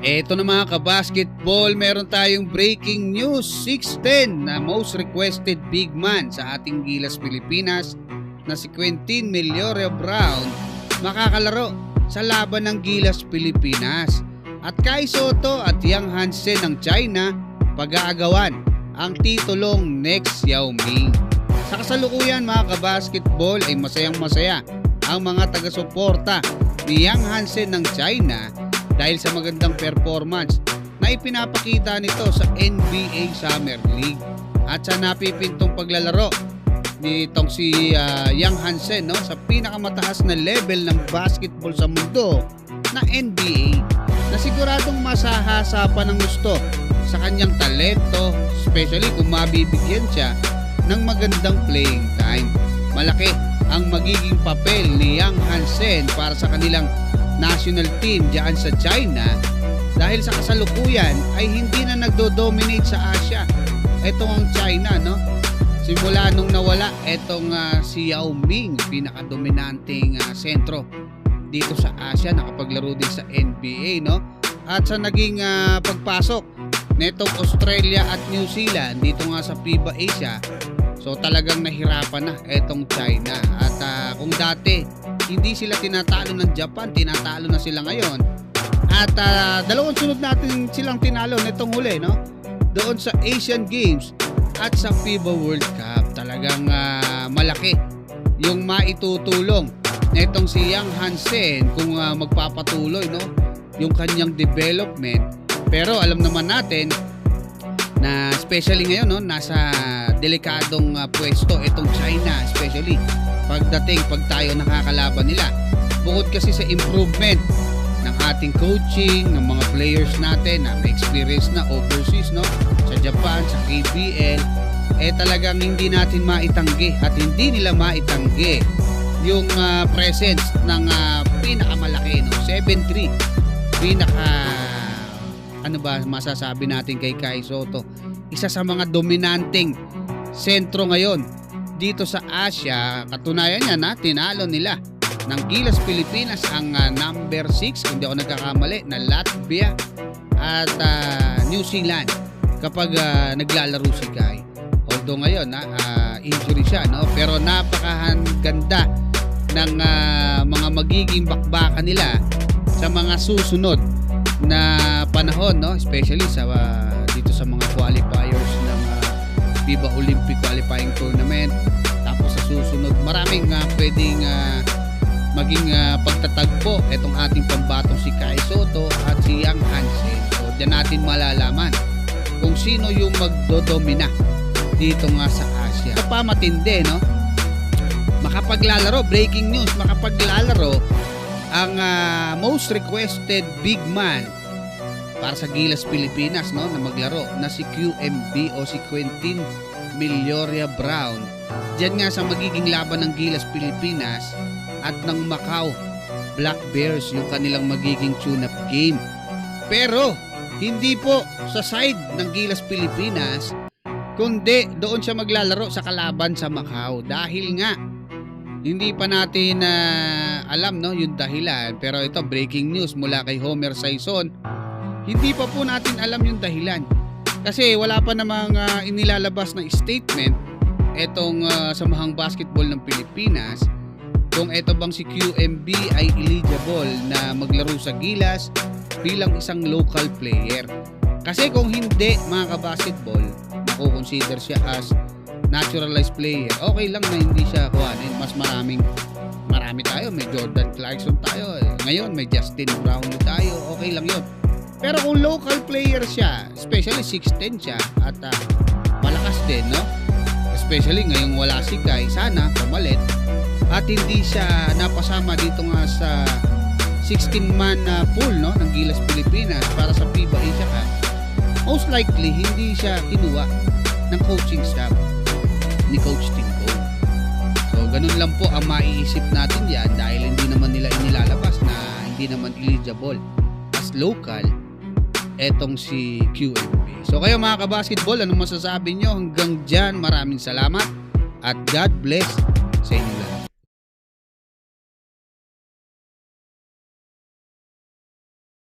Eto na mga kabasketball, meron tayong breaking news 610 na most requested big man sa ating Gilas Pilipinas na si Quentin Meliorio Brown makakalaro sa laban ng Gilas Pilipinas. At Kai Soto at Yang Hansen ng China pag-aagawan ang titulong next Yao Ming. Sa kasalukuyan mga kabasketball ay masayang masaya ang mga taga-suporta ni Yang Hansen ng China dahil sa magandang performance na ipinapakita nito sa NBA Summer League at sa napipintong paglalaro nitong si ah, Yang Hansen no sa pinakamataas na level ng basketball sa mundo na NBA na siguradong masahasa pa ng gusto sa kanyang talento especially kung mabibigyan siya ng magandang playing time. Malaki ang magiging papel ni Yang Hansen para sa kanilang national team diyan sa China dahil sa kasalukuyan ay hindi na nagdo-dominate sa Asia. Ito ang China, no? Simula nung nawala itong ah, si Yao Ming, pinakadominanteng ah, sentro dito sa Asia, nakapaglaro din sa NBA, no? At sa naging ah, pagpasok netong Australia at New Zealand dito nga sa FIBA Asia, so talagang nahirapan na itong China. At ah, kung dati hindi sila tinatalo ng Japan, tinatalo na sila ngayon. At ah, dalawang sunod natin silang tinalo nitong huli, no? Doon sa Asian Games at sa FIBA World Cup. Talagang ah, malaki yung maitutulong nitong si Yang Hansen kung ah, magpapatuloy, no? Yung kanyang development. Pero alam naman natin na especially ngayon no nasa delikadong ah, pwesto itong China especially pagdating pag tayo nakakalaban nila. Bukod kasi sa improvement ng ating coaching ng mga players natin na may experience na overseas no? Sa Japan sa KBL eh talagang hindi natin maitanggi at hindi nila maitanggi yung ah, presence ng ah, pinakamalaki no? 7-3 pinaka ano ba masasabi natin kay Kai Soto? Isa sa mga dominanteng sentro ngayon. Dito sa Asia katunayan niya na tinalo nila. Ng Gilas Pilipinas ang ah, number 6 kung di ako nagkakamali na Latvia at ah, New Zealand. Kapag ah, naglalaro si Kai although ngayon na injury siya no? Pero napakaganda ng ah, mga magiging bakbakan nila sa mga susunod na panahon no? Especially sa ah, pwedeng ah, maging ah, pagtatagpo itong ating pambatong si Kai Soto at si Yang Hansen so diyan natin malalaman kung sino yung magdodomina dito nga sa Asia. Ito pa matindi no? Makapaglalaro breaking news makapaglalaro ang ah, most requested big man para sa Gilas Pilipinas no? Na maglaro na si QMB o si Quentin Melioria Brown. Diyan nga sa magiging laban ng Gilas Pilipinas at ng Macau Black Bears yung kanilang magiging tune-up game. Pero hindi po sa side ng Gilas Pilipinas kundi doon siya maglalaro sa kalaban sa Macau dahil nga hindi pa natin na alam no yung dahilan pero ito breaking news mula kay Homer Saison. Hindi pa po natin alam yung dahilan. Kasi wala pa namang ah, inilalabas na statement etong ah, samahang basketball ng Pilipinas kung ito bang si QMB ay eligible na maglaro sa Gilas bilang isang local player. Kasi kung hindi mga kabasketball, makukonsider siya as naturalized player, okay lang na hindi siya kuhanin. Mas maraming marami tayo. May Jordan Clarkson tayo. eh. Ngayon may Justin Brown tayo. Okay lang yon. Pero kung local player siya, especially 6'10 siya at ah, malakas din, no? Especially ngayong wala si Kai, sana pumalit at hindi siya napasama dito nga sa 16-man na pool no ng Gilas Pilipinas para sa FIBA Asia Cup. Most likely hindi siya kinuha ng coaching staff ni Coach Cole. So, ganun lang po ang maiisip natin yan dahil hindi naman nila inilalabas na hindi naman eligible as local etong si QMB. So, kayo mga kabasketball, anong masasabi nyo? Hanggang dyan, maraming salamat at God bless sa inyo lahat.